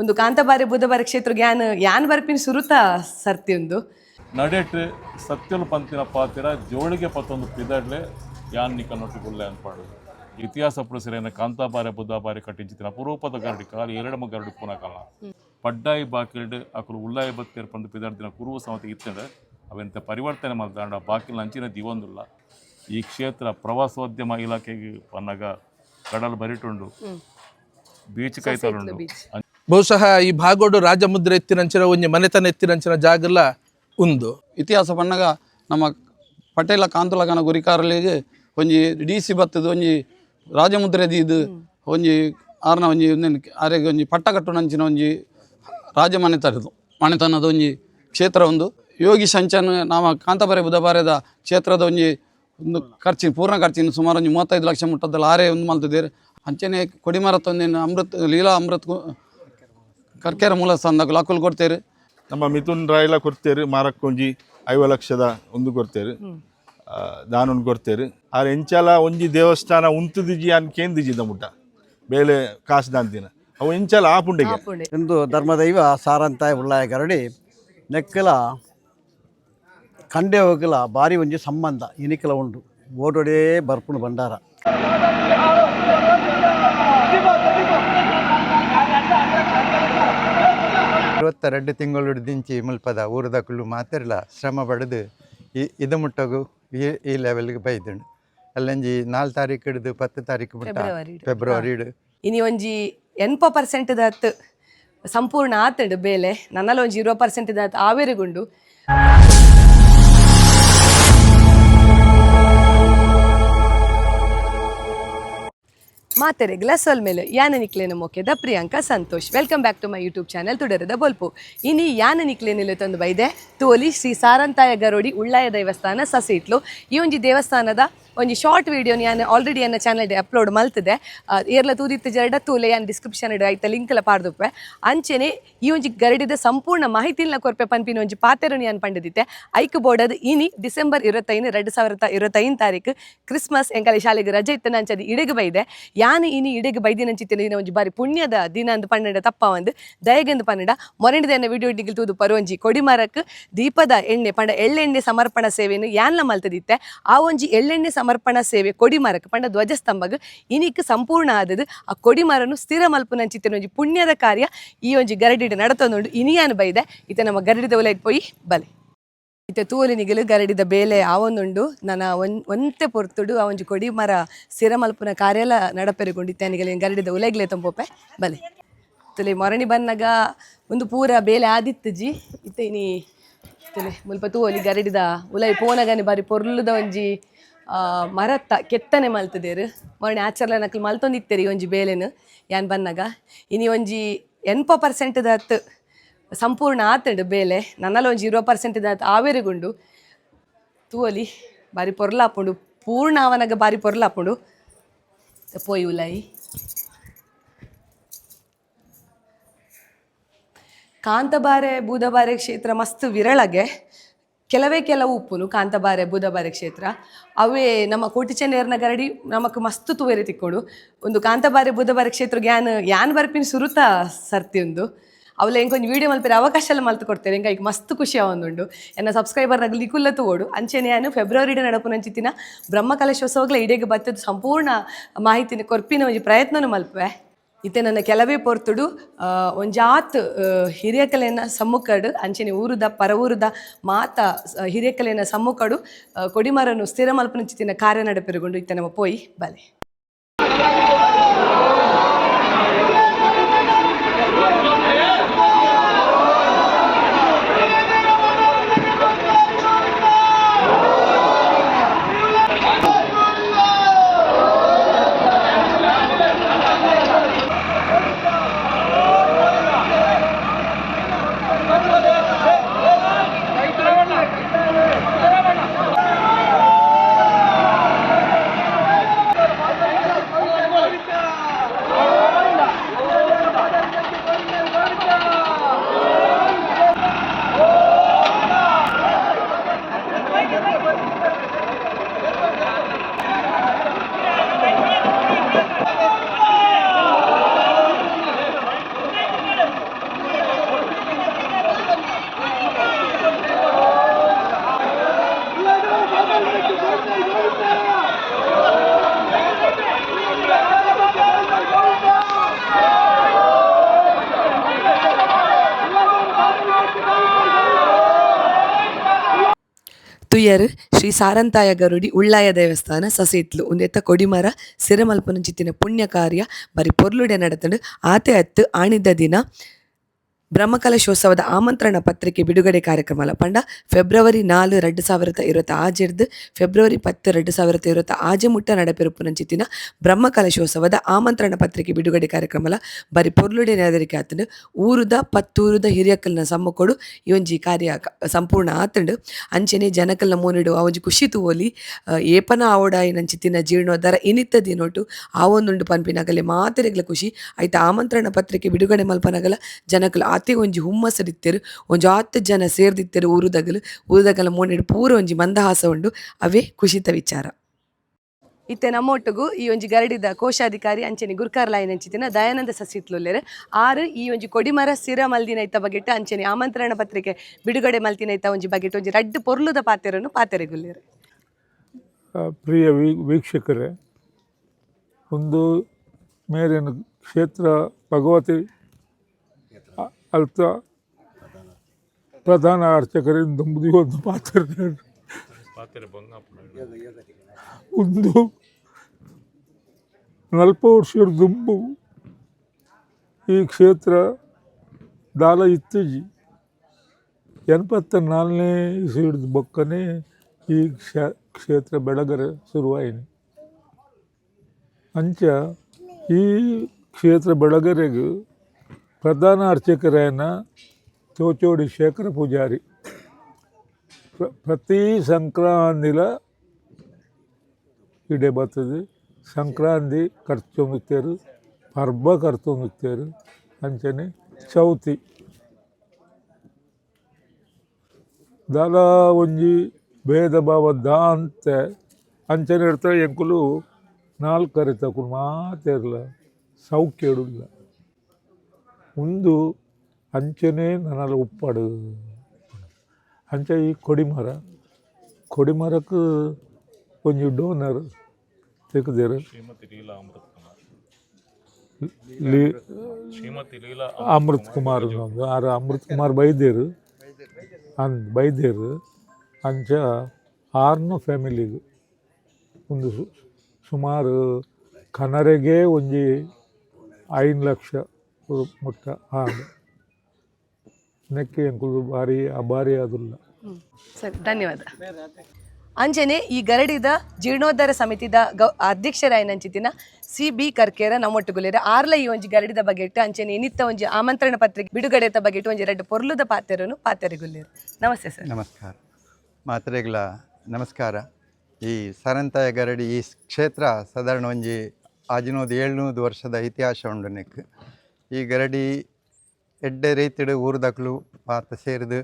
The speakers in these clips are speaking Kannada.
ಒಂದು ಕಾಂತಬಾರಿ ಬುಧಬಾರಿ ಕ್ಷೇತ್ರ ಯಾನ್ ಯಾನ್ ಬರ್ಪಿನ ಸುರುತ ಸರ್ತಿ ಒಂದು. ನಡೆಟ್ ಸತ್ಯಲು ಪಂತಿನ ಪಾತಿರ ಜೋಳಿಗೆ ಪತ್ತೊಂದು ಪಿದಡ್ಲೆ ಯಾನ್ ನಿಕ ನೊಟ್ಟುಗುಳ್ಳೆ ಅನ್ಪಾಡು ಇತಿಹಾಸ ಪುರುಷರೇನ ಕಾಂತಾಬಾರಿ ಬುದ್ಧಾಬಾರಿ ಕಟ್ಟಿಂಚಿತಿನ ಅಪರೂಪದ ಗರಡಿ ಕಾಲ ಎರಡಮ ಗರಡಿ ಪುನಃ ಕಾಲ. ಪಡ್ಡಾಯಿ ಬಾಕಿಲ್ಡ್ ಅಕಲು ಉಳ್ಳಾಯಿ ಬತ್ತೇರ್ ಪಂದು ಪಿದಾಡ್ದಿನ ಕುರುವು ಸಮತಿ ಇತ್ತಂಡ ಅವೆಂತ ಪರಿವರ್ತನೆ ಮಾಡ್ದಾಂಡ ಬಾಕಿಲ್ ಅಂಚಿನ ದಿವೊಂದುಲ್ಲ ಈ ಕ್ಷೇತ್ರ ಪ್ರವಾಸೋದ್ಯಮ ಇಲಾಖೆಗೆ ಪನ್ನಗ ಕಡಲು ಬರಿಟುಂಡು. ಬೀಚ್ ಕೈತಲುಂಡು ಬಹುಶಃ ಈ ಭಾಗೋಡು ರಾಜಮುದ್ರೆ ಎತ್ತಿನಂಚಿನ ಒಂಜಿ ಮನೆತನ ಎತ್ತಿನಂಚಿನ ಜಾಗಲ್ಲ ಉಂದು. ಇತಿಹಾಸ ಪನ್ನಗ ನಮ್ಮ ಪಟೇಲ ಕಾಂತುಲಗನ ಗುರಿಕಾರಲಿಗೆ ಒಂಜಿ ಡಿ ಸಿ ಬತ್ತದ, ಒಂಜಿ ರಾಜಮುದ್ರೆ ಇದು ಒಂಜಿ ಆರ್ನ ಒಂಜಿ ಆರೆಗೆ ಒಂಜಿ ಪಟ್ಟ ಕಟ್ಟುನಂಚಿನ ಒಂಜಿ ರಾಜ ಮನೆತನದು ಮನೆತನದ ಒಂಜಿ ಕ್ಷೇತ್ರ ಒಂದು. ಯೋಗಿ ಸಂಚನ ನಮ್ಮ ಕಾಂತಬರೆ ಬುಧಬಾರದ ಕ್ಷೇತ್ರದ ಒಂಜಿ ಒಂದು ಖರ್ಚಿನ ಪೂರ್ಣ ಖರ್ಚಿನ ಸುಮಾರು ಒಂಜಿ ಮೂವತ್ತೈದು ಲಕ್ಷ ಮುಟ್ಟದಲ್ಲಿ ಆರೆ ಒಂದು ಮಲ್ತಿದ್ದೇವೆ ಅಂಚನೆ ಕೊಡಿಮರ ತಂದಿನ ಅಮೃತ್, ಲೀಲಾ ಅಮೃತ್ ಕರ್ಕೆರ ಮೂಲ ಸಂದಾಗ ಲಾಕುಲ್ ಕೊಡ್ತೇವೆ ನಮ್ಮ ಮಿಥುನ್ ರಾಯ್ಲ ಕೊಡ್ತೇವೆ ಮಾರಕ್ಕೊಂಜಿ ಐವ ಲಕ್ಷದ ಒಂದು ಕೊಡ್ತೇವೆ ದಾನೊಂದು ಕೊಡ್ತೇವೆ ಆರ್ ಎಂಚಾಲ ಒಂಜಿ ದೇವಸ್ಥಾನ ಉಂತುದಿಜಿ ಅನ್ ಕೇಂದಿಜಿದ ಮುಟ್ಟ ಬೇಲೆ ಕಾಸು ದಿನ ಅವು ಎಂಚಲ ಆ ಆಪುಂಡೆ ಇಂದು ಧರ್ಮದೈವ ಸಾರಂತಾಯ ಉಳ್ಳಾಯ ಕರಡಿ ನೆಕ್ಕಲ ಕಂಡೆ ಹೋಗಲ ಬಾರಿ ಒಂಜಿ ಸಂಬಂಧ ಇನಿಕಲ ಉಂಡು ಓಡೋಡೇ ಬರ್ಪುಣು ಭಂಡಾರ. ಇವತ್ತೆರಡು ತಿಂಗಳು ದಿಂಚಿ ಮುಲ್ಪದ ಊರದಕ್ಕಲು ಮಾತಿರಲ ಶ್ರಮ ಪಡೆದು ಈ ಇದು ಮುಟ್ಟಗು ಈ ಈ ಲೆವೆಲ್ಗೆ ಬೈದುಂಡು ಅಲ್ಲಂಜಿ ನಾಲ್ಕು ತಾರೀಕು ಹಿಡಿದು ಪತ್ತು ತಾರೀಕು ಮುಟ್ಟ ಫೆಬ್ರವರಿ. ಫೆಬ್ರವರಿ ಇನಿ ಒಂಜಿ ಎನ್ಪ ಪರ್ಸೆಂಟ್ ದತ್ ಸಂಪೂರ್ಣ ಆತಂಡು ಬೇಲೆ. ನನ್ನಲ್ಲಿ ಒಂಜಿ ಇರೋ ಪರ್ಸೆಂಟ್ ದತ್ ಆವೇರಿಗುಂಡು. ಮಾತೆರೆ ಗ್ಲಾಸಲ್ ಮೇಲೆ ಯಾನ ನಿಕ್ಲೇನ ಮೊಕೆದ Priyanka Santosh. Welcome back to my YouTube channel ತುಡರದ ಬೊಲ್ಪು. ಇನಿ ಯಾನ ನಿಕ್ಲೇನಿಲ್ಲ ತಂದು ಬೈದೆ. ತೋಲಿ ಶ್ರೀ ಸಾರಂತಾಯ ಗರೋಡಿ ಉಳ್ಳಾಯ ದೇವಸ್ಥಾನ ಸಸಿಟ್ಲು. ಈ ಒಂಜಿ ದೇವಸ್ಥಾನದ ಒಂಜಿ ಶಾರ್ಟ್ ವಿಡಿಯೋ ನಾನು ಆಲ್ರೆಡಿ ನನ್ನ ಚಾನಲ್ ಅಪ್ಲೋಡ್ ಮಲ್ತಿದೆ. ಏರ್ಲ ತೂದಿತ್ತ ಜರಡ ತೂಲೆ ಯಾನ್ ಡಿಸ್ಕ್ರಿಪ್ಷನ್ ಇಡ ಐತ ಲಿಂಕ್ ಎಲ್ಲ ಪಾರ್ದುಪ್ಪೆ ಅಂಚೆನೆ ಈ ಒಂಜಿ ಗರಡಿದ ಸಂಪೂರ್ಣ ಮಾಹಿತಿಲ್ನ ಕೊರ್ಪೆ ಪನ್ಪಿನ ಒಂಜಿ ಪಾತೆರನು ಯಾನ್ ಪಂಡದಿತ್ತೆ. ಐಕ್ ಬೋರ್ಡದ್ ಇನಿ ಡಿಸೆಂಬರ್ ಇರತ್ತೈನ್ ಎರಡು ಸಾವಿರದ ಇರತ್ತೈನ್ ತಾರೀಕು ಕ್ರಿಸ್ಮಸ್ ಎಂಕಲ ಶಾಲೆಗೆ ರಜೆ ಇತ್ತು ನಂಚದು ಇಡೆಗೆ ಬೈದೆ. ಯಾನ್ ಇನಿ ಇಡೆಗೆ ಬೈದಿನಂಚಿತ್ತಿನ ದಿನ ಒಂಜಿ ಬಾರಿ ಪುಣ್ಯದ ದಿನ ಅಂದು ಪನ್ನಡ ತಪ್ಪ ಒಂದು, ದಯಗೆಂದು ಪನ್ನಡ. ಮೊರಣಿದ ವಿಡಿಯೋ ಇಟ್ಟಿಗೆ ತೂದು ಪರುವಂಜಿ ಕೊಡಿಮರಕ್ ದೀಪದ ಎಣ್ಣೆ ಪಂಡ ಎಳ್ಳೆಣ್ಣೆ ಸಮರ್ಪಣಾ ಸೇವೆಯನ್ನು ಯಾನ್ಲ ಮಲ್ತದಿತ್ತೆ. ಆ ಒಂಜಿ ಎಳ್ಳೆಣ್ಣೆ ಸಮರ್ಪಣಾ ಸೇವೆ ಕೊಡಿಮರಕ್ಕೆ ಪಂಡ ಧ್ವಜಸ್ತಂಭಗ್ ಇನಿಕ್ ಸಂಪೂರ್ಣ ಆದದ್ದು ಆ ಕೊಡಿಮರನು ಸ್ಥಿರ ಮಲ್ಪುನಂಚಿತ್ತಿನ ಒಂಜಿ ಪುಣ್ಯದ ಕಾರ್ಯ ಈ ಒಂಜಿ ಗರಡಿಡ ನಡತೊಂದುಂಡು ಇನಿಯಾನು ಬೈದೆ ಇತ ನಮ್ಮ ಗರಡಿದ ಒಲೆಗೆ ಪೋಯಿ ಬಲೆ. ಇತ್ತೆ ನಿಗಲು ಗರಡಿದ ಬೇಲೆ ಆವೊಂದುಂಡು. ನನ್ನ ಒನ್, ಒಂತೆ ಪೊರ್ತುಡು ಆ ಒಂಜಿ ಕೊಡಿ ಮರ ಸ್ಥಿರ ಮಲ್ಪುನ ಕಾರ್ಯಲ ಗರಡಿದ ಉಲೆಗ್ಲೆ ತಂಪೋಪೆ ಬಲೆ. ತಲೆ ಮೊರಣಿ ಬನ್ನಗ ಒಂದು ಪೂರ ಬೇಲೆ ಆದಿತ್ತುಜಿ ಇತ್ತೆ ಇನಿ ತಲೆ ಮುಲ್ಪ ತೂವಲಿ ಗರಡಿದ ಉಲೈ ಪೋನಗನೆ ಬಾರಿ ಪೊರ್ಲುದ ಒಂಜಿ ಮರತ್ತ, ಕೆತ್ತನೆ ಮಲ್ತದೇರು. ಮರ ನ್ಯಾಚುರಲ್ ನಕಲ್ ಮಲ್ತೊಂದಿತ್ತೇರಿ ಒಂಜಿ ಬೇಲೆನು, ಯಾನ್ ಬನ್ನಾಗ ಇನಿ ಒಂಜಿ ಎನ್ಪ ಪರ್ಸೆಂಟ್ ದತ್ ಸಂಪೂರ್ಣ ಆತಡು ಬೇಲೆ. ನನ್ನಲ್ಲಿ ಒಂಜಿ ಇರುವ ಪರ್ಸೆಂಟ್ ದತ್ ಆವೇರಿಗುಂಡು ತೂವಲಿ ಬಾರಿ ಪೊರ್ಲಾಪುಂಡು, ಪೂರ್ಣ ಅವನಾಗ ಬಾರಿ ಪೊರ್ಲಾಪುಂಡು. ಪೋಯಿ ಉಲಾಯಿ. ಕಾಂತಬಾರೆ, ಬೂದಬಾರೆ ಕ್ಷೇತ್ರ ಮಸ್ತ್ ವಿರಳಗೆ. ಕೆಲವೇ ಕೆಲವು ಉಪ್ಪುನು, ಕಾಂತಬಾರೆ, ಬೂದಬಾರೆ ಕ್ಷೇತ್ರ, ಅವೇ ನಮ್ಮ ಕೋಟಿ ಚೆನ್ನೇರ್ನ ಗರಡಿ ನಮಕ್ ಮಸ್ತ್ ತೂವೆರೆ ತಿಕ್ಕೊಡು. ಒಂದು ಕಾಂತಬಾರೆ, ಬೂದಬಾರೆ ಕ್ಷೇತ್ರ ಯಾನ್ ಯಾನ್ ಬರ್ಪಿನ ಸುರುತ ಸರ್ತಿ ಒಂದು ಅವಲ್ಲ ಹೆಂಗೊಂದು ವಿಡಿಯೋ ಮಲ್ಪಿರ ಅವಕಾಶ ಎಲ್ಲ ಮಲ್ತು ಕೊಡ್ತೇವೆ ಹೆಂಗ ಈಗ ಮಸ್ತ್ ಖುಷಿ ಆವೊಂದುಂಡು. ಎನ್ನ ಸಬ್ಸ್ಕ್ರೈಬರ್ ನಗಲಿ ಕುಲ್ಲ ತೋಡು ಅಂಚೆನೆ ನಾನು ಫೆಬ್ರವರಿ ನಡಪು ನಂಚಿತ್ತಿನ ಬ್ರಹ್ಮಕಲಶೋತ್ಸವಗಳ ಇಡೆಗೆ ಬತ್ತದ ಸಂಪೂರ್ಣ ಮಾಹಿತಿನ ಕೊರ್ಪಿನ ಒಂಜಿ ಪ್ರಯತ್ನನೂ ಮಲ್ಪೆ ಇತ್ತೆ ನನ್ನ ಕೆಲವೇ ಪೊರ್ತುಡು ಒಂಜಾತ್ ಹಿರಿಯ ಹಿರಿಯಕಲೆನ ಸಮ್ಮುಖಡು, ಅಂಚನೆ ಊರುದ ಪರ ಊರುದ ಮಾತ ಹಿರಿಯ ಹಿರಿಯಕಲೆನ ಸಮ್ಮುಖಡು ಕೊಡಿಮರನು ಸ್ಥಿರ ಮಲ್ಪನ ಕಾರ್ಯ ನಡಪೆರುಗೊಂಡು ಇತ್ತೆ ನಮ್ಮ ಪೋಯಿ ಬಲೆ. ತುಯ್ಯರು ಶ್ರೀ ಸಾರಂತಾಯ ಗರುಡಿ ಉಳ್ಳಾಯ ದೇವಸ್ಥಾನ ಸಸೇತ್ಲು ಉಂದೆತ್ತ ಕೊಡಿಮರ ಸಿರಮಲ್ಪುನಂಚಿತ್ತಿನ ಪುಣ್ಯ ಕಾರ್ಯ ಬರಿ ಪೊರ್ಲುಡೆ ನಡೆತಂಡು ಆತೆ ಅತ್ತು ಆಣಿದ್ದ ದಿನ ಬ್ರಹ್ಮಕಲಶೋತ್ಸವದ ಆಮಂತ್ರಣ ಪತ್ರಿಕೆ ಬಿಡುಗಡೆ ಕಾರ್ಯಕ್ರಮ ಪಂಡ, ಫೆಬ್ರವರಿ ನಾಲ್ ಎರಡು ಸಾವಿರದ ಇರುವತ್ತ ಆಜಿರ್ದು, ಫೆಬ್ರವರಿ ಪತ್ತು ಎರಡು ಸಾವಿರದ ಇರುವತ್ತ ಆಜೆ ಮುಟ್ಟ ನಡಪೆರುಪುನಂಚಿತ್ತಿನ ಬ್ರಹ್ಮಕಲಶೋತ್ಸವದ ಆಮಂತ್ರಣ ಪತ್ರಿಕೆ ಬಿಡುಗಡೆ ಕಾರ್ಯಕ್ರಮ ಬರಿ ಪೊರ್ಲುಡೆ ನೆದರಿಕೆ ಆತಂಡು, ಊರುದ ಪತ್ತೂರುದ ಹಿರಿಯಕ್ಕಲ್ನ ಸಮ್ಮಕೊಡು ಒಂಜಿ ಕಾರ್ಯ ಸಂಪೂರ್ಣ ಆತಂಡು. ಅಂಚನೆ ಜನಕಲ್ನ ಮೋನಿಡು ಒಂಜಿ ಖುಷಿ ತೂವೊಲಿ ಏಪನ ಆವಡಾಯಿ ನಂಚಿತ್ತಿನ ಜೀರ್ಣೋದ್ಧಾರ ಇನಿತ್ತ ದಿನೊಟ್ಟು ಆ ಒಂದುಂಡು ಪನ್ಪಿನಾಗಲೇ ಮಾತೆರೆಗ್ಲ ಖುಷಿ. ಐತ ಆಮಂತ್ರಣ ಪತ್ರಿಕೆ ಬಿಡುಗಡೆ ಮಲ್ಪನಗಲ, ಜನಕಲು ಆತೆ ಒಂಜಿ ಹುಮ್ಮಸ್ಸರಿತ್ತೆರು ಒಂಜಿ ಆತ್ ಜನ ಸೇರ್ದಿತ್ತೆರು ಉರುದಗಲು ಉರುದಗಲ ಮೋನಿಡು ಪೂರ ಒಂಜಿ ಮಂದಹಾಸ ಉಂಡು, ಅವೇ ಖುಷಿತ ವಿಚಾರ. ಇತ್ತೆ ನಮ್ಮೊಟ್ಟಿಗೂ ಈ ಒಂಜಿ ಗರಡಿದ ಕೋಶಾಧಿಕಾರಿ ಅಂಚನೆ ಗುರ್ಕಾರ್ಲಾಯಿನ ಅಂಚಿತಿನ ದಯಾನಂದ ಸಸಿತ್ಲುಲ್ಲೆರ್. ಆರು, ಈ ಒಂಜಿ ಕೊಡಿಮರ ಸಿರ ಮಲ್ದಿನ ಇತ್ತ ಬಗೆಟ್ ಅಂಚನೆ ಆಮಂತ್ರಣ ಪತ್ರಿಕೆ ಬಿಡುಗಡೆ ಮಲ್ತಿನ ಇತ್ತ ಒಂಜಿ ಬಗೆಟ್ ಒಂಜಿ ರಡ್ಡ್ ಪೊರ್ಲುದ ಪಾತೆರನ್ನು ಪಾತೆರೆಗುಲ್ಲೆರ್ ಪ್ರಿಯ ವೀಕ್ಷಕರೇ, ಒಂದು ಮೇರಿನ ಕ್ಷೇತ್ರ ಭಗವತಿ ಅ- ಅಲ್ತ ಪ್ರಧಾನ ಅರ್ಚಕರಿಂದ ಒಂದು ಪಾತ್ರ ಒಂದು ನಲ್ಪ ವರ್ಷದ ದುಂಬು ಈ ಕ್ಷೇತ್ರ ದಾಲ ಇತ್ತಜಿ. ಎನ್ಪತ್ತ ನಾಲ್ಕನೇ ಸೀಡ್ದು ಬೊಕ್ಕನೆ ಈ ಕ್ಷೇ, ಕ್ಷೇತ್ರ ಬೆಳಗರ ಶುರುವಾಯಿನಿ. ಅಂಚ ಈ ಕ್ಷೇತ್ರ ಬೆಳಗರೆಗೆ ಪ್ರಧಾನ ಅರ್ಚಕರಾಯನ ಚೋಚೋಡಿ ಶೇಖರ ಪೂಜಾರಿ ಪ್ರ- ಪ್ರತಿ ಸಂಕ್ರಾಂತಿಲ ಇಡೆ ಬರ್ತದೆ ಸಂಕ್ರಾಂತಿ ಖರ್ಚೊಂದುತ್ತೇರು ಹಬ್ಬ ಖರ್ಚೊಂದುತ್ತೇರು ಅಂಚನೆ ಚೌತಿ ದಾಲ ಒಂಜಿ ಭೇದ ಭಾವ ದಾ ಅಂತ ಅಂಚನೆ ಇರ್ತಾರೆ ಎಂಕುಲು ನಾಲ್ಕರೆ ತಕುಲು ಮಾತೇರ್ಲ ಸೌಖ್ಯ ಇಡುಲ್ಲ ಒಂದು ಅಂಚನೆ ನನ್ನಲ್ಲಿ ಉಪ್ಪಾಡು. ಅಂಚ ಈ ಕೊಡಿಮರ. ಕೊಡಿಮರಕ್ಕೆ ಒಂಜಿ ಡೋನರ್ ತೆಗೆದೇರು. ಶ್ರೀಮತಿ ಲೀಲಾ ಅಮೃತ್ ಕುಮಾರ್. ಒಂದು ಆರು ಅಮೃತ್ ಕುಮಾರ್ ಬೈದೇರು. ಅನ್ ಬೈದೇರು. ಅಂಚ ಆರ್ನ ಫ್ಯಾಮಿಲಿಗೆ ಒಂದು ಸುಮಾರು ಕನರೆಗೆ ಒಂಜಿ ಐದು ಲಕ್ಷ ಮುಟ್ಟ ಹಾಗೆ. ನೆಕ್ಕೆ ಎಂಕುಲು ಭಾರಿ ಅಭಾರಿ ಆದಿಲ್ಲ ಸರಿ ಧನ್ಯವಾದ. ಅಂಜನೆ ಈ ಗರಡಿದ ಜೀರ್ಣೋದ್ಧಾರ ಸಮಿತಿದ ಗೌ ಅಧ್ಯಕ್ಷರಾಯನಂಚಿತಿನ ಸಿ ಬಿ ಕರ್ಕೇರ ನಮ್ಮೊಟ್ಟುಗುಲೇರ ಆರ್ಲ ಈ ಒಂಜಿ ಗರಡಿದ ಬಗೆಟ್ ಅಂಚನೆ ಇನ್ನಿತ್ತ ಒಂಜಿ ಆಮಂತ್ರಣ ಪತ್ರಿಕೆ ಬಿಡುಗಡೆತ ಬಗೆಟ್ ಒಂಜಿ ಎರಡು ಪೊರ್ಲುದ ಪಾತ್ರರನ್ನು ಪಾತೆರೆಗುಲ್ಲೇರು ನಮಸ್ತೆ ಸರ್. ನಮಸ್ಕಾರ. ಮಾತ್ರೆಗಳ ನಮಸ್ಕಾರ. ಈ ಸರಂತಾಯ ಗರಡಿ ಈ ಕ್ಷೇತ್ರ ಸಾಧಾರಣ ಒಂಜಿ ಆಜಿನೋದು ಏಳ್ನೂರು ವರ್ಷದ ಇತಿಹಾಸ ಉಂಡು ನೆಕ್. ಈ ಗರಡಿ ಎಡ್ಡೆ ರೀತಿಡು ಊರ್ದಕ್ಲು ಮಾತ ಸೇರಿದು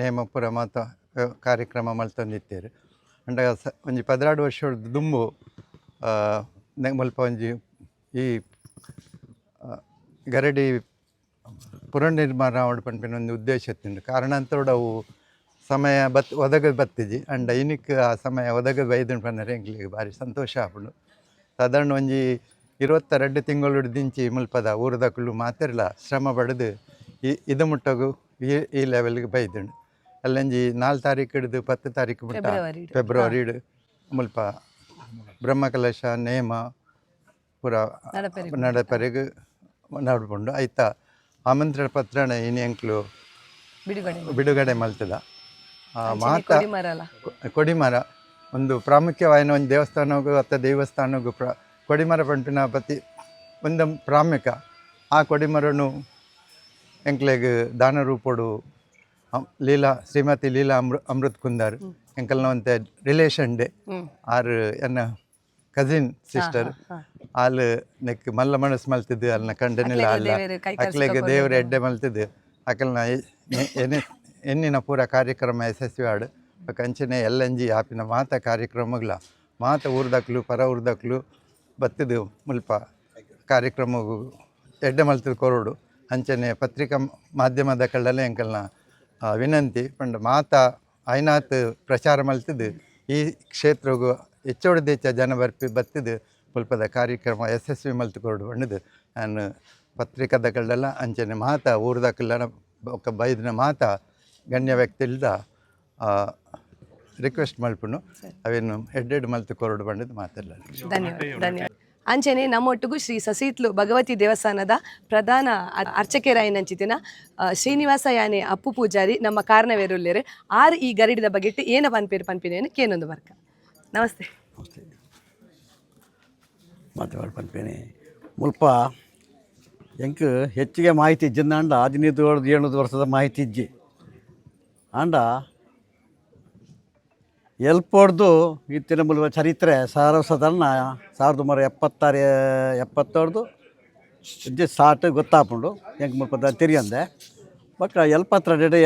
ನೇಮ ಪುರ ಮಾತ ಕಾರ್ಯಕ್ರಮ ಮಲ್ತೊಂದಿತ್ತೇರು ಅಂಡ ಸ, ಒಂಜಿ ಪದಿನಾಡು ವರ್ಷದ ದುಂಬು ಮಲ್ಪ ಒಂಜಿ ಈ ಗರಡಿ ಪುನರ್ನಿರ್ಮಾಣ ಆವಡ್ ಪನ್ಪಿನ ಒಂದು ಉದ್ದೇಶ ತಿಂಡು ಕಾರಣಾಂತರೋಡು ಅವು ಸಮಯ ಬತ್, ಒದಗ ಬತ್ತಿಜಿ. ಅಂಡ ಇನಿಕ್ ಆ ಸಮಯ ಒದಗ ಬೈದು ಪನ್ನರೆ ಎಂಕ್ಲಿಗೆ ಭಾರಿ ಸಂತೋಷ ಆಪುಂಡು. ಸಾಧಾರಣ ಒಂಜಿ ಇರುವತ್ತೆರಡು ತಿಂಗಳು ದಿಂಚಿ ಮುಲ್ಪದ ಊರದಕ್ಕಲು ಮಾತಿರ್ಲ ಶ್ರಮ ಪಡೆದು ಈ ಇದು ಮುಟ್ಟಗು ಈ ಈ ಲೆವೆಲ್ಗೆ ಬೈದುಂಡು ಅಲ್ಲಂಜಿ ನಾಲ್ಕು ತಾರೀಕು ಹಿಡಿದು ಪತ್ತು ತಾರೀಕು ಮುಟ್ಟ ಫೆಬ್ರವರಿ ಹಿಡು ಮುಲ್ಪ ಬ್ರಹ್ಮಕಲಶ ನೇಮ ಪೂರ ನಡಪೆರಿಗೆ. ನಡ್ಕೊಂಡು ಐತ ಆಮಂತ್ರಣ ಪತ್ರನ ಇನಿ ಎಂಕ್ಲು ಬಿಡುಗಡೆ ಬಿಡುಗಡೆ ಮಲ್ತದ ಮಾತ ಕೊಡಿಮರ. ಒಂದು ಪ್ರಾಮುಖ್ಯವಾದ ಒಂದು ದೇವಸ್ಥಾನಗೂ ಅಥವಾ ದೇವಸ್ಥಾನಗೂ ಪ್ರ ಕೊಡಿಮರ ಪಂಪಿನ ಪತಿ ಒಂದು ಪ್ರಾಮುಖ್ಯ ಆ ಕೊಡಿಮರನು ಎಂಕ್ಲೆಗ್ ದಾನ ರೂಪಡು ಲೀಲಾ ಶ್ರೀಮತಿ ಲೀಲಾ ಅಮೃ ಅಮೃತ್ ಕುಂದಾರ್. ಎಂಕಲ್ನ ಒಂತೆ ರಿಲೇಷನ್ ಡೇ ಆರ್ ಎನ್ನ ಕಸಿನ್ ಸಿಸ್ಟರ್ ಆಲ್ ನೆಕ್ ಮಲ್ಲ ಮನಸ್ಸು ಮಲ್ತಿದ್ದು ಅಲ್ನ ಕಂಡನಿಲ್ಲ ಅಲ್ಲ ಅಕ್ಲೆಗೆ ದೇವ್ರ ಎಡ್ಡೆ ಮಲ್ತಿದ್ದು. ಅಕಲ್ನ ಎನೆ ಎನ್ನಿನ ಪೂರ ಕಾರ್ಯಕ್ರಮ ಯಶಸ್ವಿ ಆಡು ಕಂಚನೆ ಜಿ ಆಪಿನ ಮಾತ ಕಾರ್ಯಕ್ರಮಗಳ ಮಾತ ಊರ್ದಕ್ಲು ಪರ ಊರ್ದಕ್ಲು ಬತ್ತಿದ್ದು ಮುಲ್ಪ ಕಾರ್ಯಕ್ರಮ ಎಡ್ಡೆ ಮಲ್ತಿದ್ದು ಕೊರೋಡು ಅಂಚನೆ ಪತ್ರಿಕಾ ಮಾಧ್ಯಮದ ಕಳ್ಳಲೆ ಎಂಕಲ್ನ ವಿನಂತಿ ಪಂಡ ಮಾತ ಐನಾತ್ ಪ್ರಚಾರ ಮಲ್ತಿದ್ದು ಈ ಕ್ಷೇತ್ರಗೂ ಹೆಚ್ಚೋಡು ದೇಚ ಜನ ಬರ್ಪಿ ಬತ್ತಿದ್ದು ಮುಲ್ಪದ ಕಾರ್ಯಕ್ರಮ ಯಶಸ್ವಿ ಮಲ್ತು ಕೊರಡು ಬಣ್ಣದು. ನಾನು ಪತ್ರಿಕಾದ ಕಳ್ಳಲ್ಲ, ಅಂಚನೆ ಮಾತ, ಊರ್ದ ಕಲ್ಲನ ಬೈದಿನ ಮಾತ ಗಣ್ಯ ವ್ಯಕ್ತಿ ಇಲ್ದ ರಿಕ್ವೆಸ್ಟ್ ಮಲ್ಪುನು ಅವೇನು ಹೆಡ್ಡೆಡ್ ಮಲ್ತು ಕೊರಡು ಬಂದಿದ್ದು ಮಾತಾಡಲ್ಲ ಧನ್ಯವಾದ ಧನ್ಯವಾದ. ಅಂಚನೆ ನಮ್ಮೊಟ್ಟಿಗೂ ಶ್ರೀ ಸಸೀತ್ಲು ಭಗವತಿ ದೇವಸ್ಥಾನದ ಪ್ರಧಾನ ಅರ್ಚಕೆರಾಯನಂಚಿತಿನ ಶ್ರೀನಿವಾಸ ಯಾನೆ ಅಪ್ಪು ಪೂಜಾರಿ ನಮ್ಮ ಕಾರಣವೇರುಲ್ಲೇರು ಆರು ಈ ಗರಿಡಿದ ಬಗೆಟ್ ಏನ ಪನ್ಪೇರು ಪನ್ಪಿನೇನು ಕೇನೊಂದು ಬರ್ಕ ನಮಸ್ತೆ. ಮಾತಾಡಿ ಪನ್ಪೇನೆ ಮುಲ್ಪ ಎಂಕ್ ಹೆಚ್ಚಿಗೆ ಮಾಹಿತಿ ಇಜ್ಜಿಂದ ಅಂಡ ಹದಿನೈದು ಏಳು ವರ್ಷದ ಮಾಹಿತಿ ಇಜ್ಜಿ ಅಂಡ ಎಲ್ಪೋಡ್ದು ಇತ್ತಿನ ಮೂಲಕ ಚರಿತ್ರೆ ಸಾರಸದನ್ನ ಸಾವಿರದ ಒಂಬೈನೂರ ಎಪ್ಪತ್ತಾರು ಎಪ್ಪತ್ತೊಡ್ದು ಇಜ್ಜೆ ಸಾಟ್ ಗೊತ್ತಾಪುಂಡು ಎಂಕ್ ಮುಪ್ಪದ ತಿರಿಯಂದೆ. ಬಟ್ ಎಲ್ಪತ್ರ ಡೆಡೆ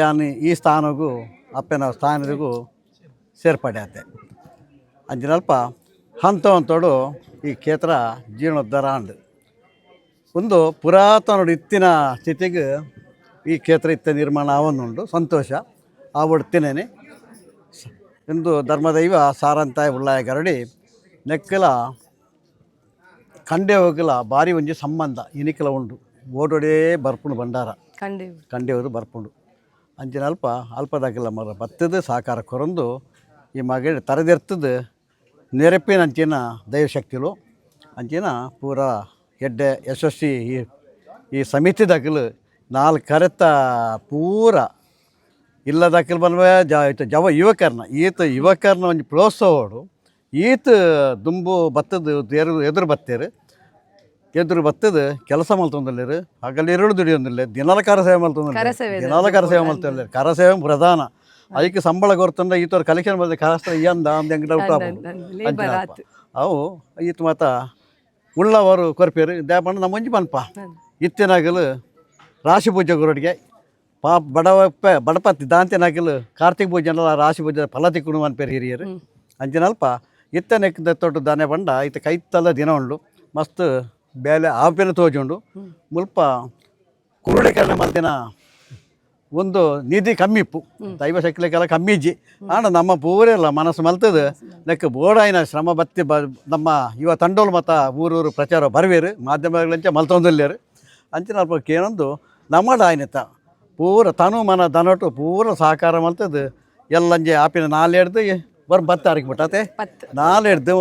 ಈ ಸ್ಥಾನಗೂ, ಅಪ್ಪನ ಸ್ಥಾನದಿಗೂ ಸೇರ್ಪಡೆ ಆತೆ ಅಂಜಿನಲ್ಪ ಹಂತ ಅಂತೋಡು ಈ ಕ್ಷೇತ್ರ ಜೀರ್ಣೋದ್ಧಾರ ಅಂಡ್ ಒಂದು ಪುರಾತನ ಇತ್ತಿನ ಸ್ಥಿತಿಗೆ ಈ ಕ್ಷೇತ್ರ ಇತ್ತ ನಿರ್ಮಾಣ ಆವನ್ನುಂಡು, ಸಂತೋಷ. ಆವಡ್ತಿನೇನೆ ಇಂದು ಧರ್ಮದೈವ ಸಾರಂತಾಯ ಉಳ್ಳಾಯ ಗರಡಿ ನೆಕ್ಕಲ ಕಂಡೆ ಹೋಗಲ ಭಾರಿ ಒಂಜಿ ಸಂಬಂಧ ಇನಿಕಲ ಉಂಡು. ಓಡೋಡೇ ಬರ್ಪುಂಡು ಭಂಡಾರ. ಕಂಡೆ ಕಂಡೆಯವರು ಬರ್ಪುಂಡು. ಅಂಚಿನ ಅಲ್ಪ ಅಲ್ಪದಾಗಿಲ್ಲ ಮರ ಬತ್ತದ ಸಾಕಾರ ಕೊರಂದು ಈ ಮಗ ತರದಿರ್ತದ ನೆರಪಿನ ಅಂಚಿನ ದೈವಶಕ್ತಿಲು. ಅಂಚಿನ ಪೂರ ಎಡ್ಡೆ ಯಶಸ್ವಿ ಈ ಈ ಸಮಿತಿದಾಗಲು ನಾಲ್ಕು ಕರೆತ ಪೂರ ಇಲ್ಲದಾಕಿಲ್ ಬಲ್ವೇ ಜ ಜವ ಯುವಕರನ್ನ ಈತ ಯುವಕರನ್ನ ಒಂದು ಪ್ರೋತ್ಸಾಹೋಡು ಈತ ದುಂಬು ಬತ್ತದ ಎದುರು ಎದುರು ಬತ್ತೇರು. ಎದುರು ಬತ್ತದ ಕೆಲಸ ಮಲ್ತೊಂದಿಲ್ಲೇರು ಹಗಲು ಎರಡು ದುಡಿಯೊಂದಿಲ್ಲ ದಿನಲಕಾರ ಸೇವೆ ಮಲ್ತೊಂದಿಲ್ಲ ಕರಸೇವೆ ಕರ ಸೇವೆ ಮಲ್ತಿಲ್ಲ ಕರಸೇವೆ ಪ್ರಧಾನ. ಅದಕ್ಕೆ ಸಂಬಳ ಕೊರ್ತಂದ ಈತವ್ರ ಕಲೆಕ್ಷನ್ ಬಂದ ಕರಸ್ತ ಎಂದ ಅಂದ ಹೆಂಗ್ ಡೌಟ್ ಅವು ಈತ ಮಾತ ಉಳ್ಳವರು ಕೊರ್ಪೇರು ದ್ಯಾಪಣ್ಣ ನಮ್ಮ ಮುಂಜಿ ಬನ್ಪ ಇತ್ತಿನಾಗಲು ರಾಶಿ ಪೂಜೆ ಗುರುಡಿಗೆ ಪಾ ಬಡವಪ್ಪ ಬಡಪತ್ತಿ ದಾಂತಿನಾಗಲು ಕಾರ್ತಿಕ್ ಭೋಜನ ರಾಶಿ ಭೋಜನ ಫಲ ತಿಕ್ಕುಣು ಅನ್ಪೇರು ಹಿರಿಯರು. ಅಂಜನಲ್ಪ ಇತ್ತ ನೆಕ್ಕದ ತೊಟ್ಟು ದಾನೆ ಬಂಡ ಇತ್ತ ಕೈತಲ್ಲ ದಿನ ಉಂಡು. ಮಸ್ತ್ ಬೇಲೆ ಆಪಿನ ತೋಜುಂಡು. ಮುಲ್ಪ ಕುರುಡೆ ಮಲ್ದಿನ ಒಂದು ನಿಧಿ ಕಮ್ಮಿ ಇಪ್ಪು ದೈವ ಶಕ್ತಿಲೆಕ್ಕೆಲ್ಲ ಕಮ್ಮಿ ಇಜ್ಜಿ ಆಂಡ ನಮ್ಮ ಪೂರೆಲ್ಲ ಮನಸ್ಸು ಮಲ್ತದ. ಲೆಕ್ಕ ಬೋಡಾಯಿನ ಶ್ರಮ ಬತ್ತಿ ಬ ನಮ್ಮ ಯುವ ತಂಡೋಲ್ ಮತ ಊರೂರು ಪ್ರಚಾರ ಬರ್ವೇರು. ಮಾಧ್ಯಮಗಳಂಚ ಮಲ್ತೊಂದಿಲ್ಲೇರು. ಅಂಚಿನ ಅಲ್ಪ ಕೇನೊಂದು ನಮ್ಮಡ ಆಯ್ನತ ಪೂರ ತನು ಮನ ದನಟು ಪೂರ ಸಹಕಾರ ಮಲ್ತದ್ದು ಎಲ್ಲಂಜೆ ಆಪಿನ ನಾಲ್ ಹಿಡ್ದು ಬರ್ ಬತ್ತು ತಾರೀಕು ಬಿಟ್ಟತೆ. ಹಿಡ್ದು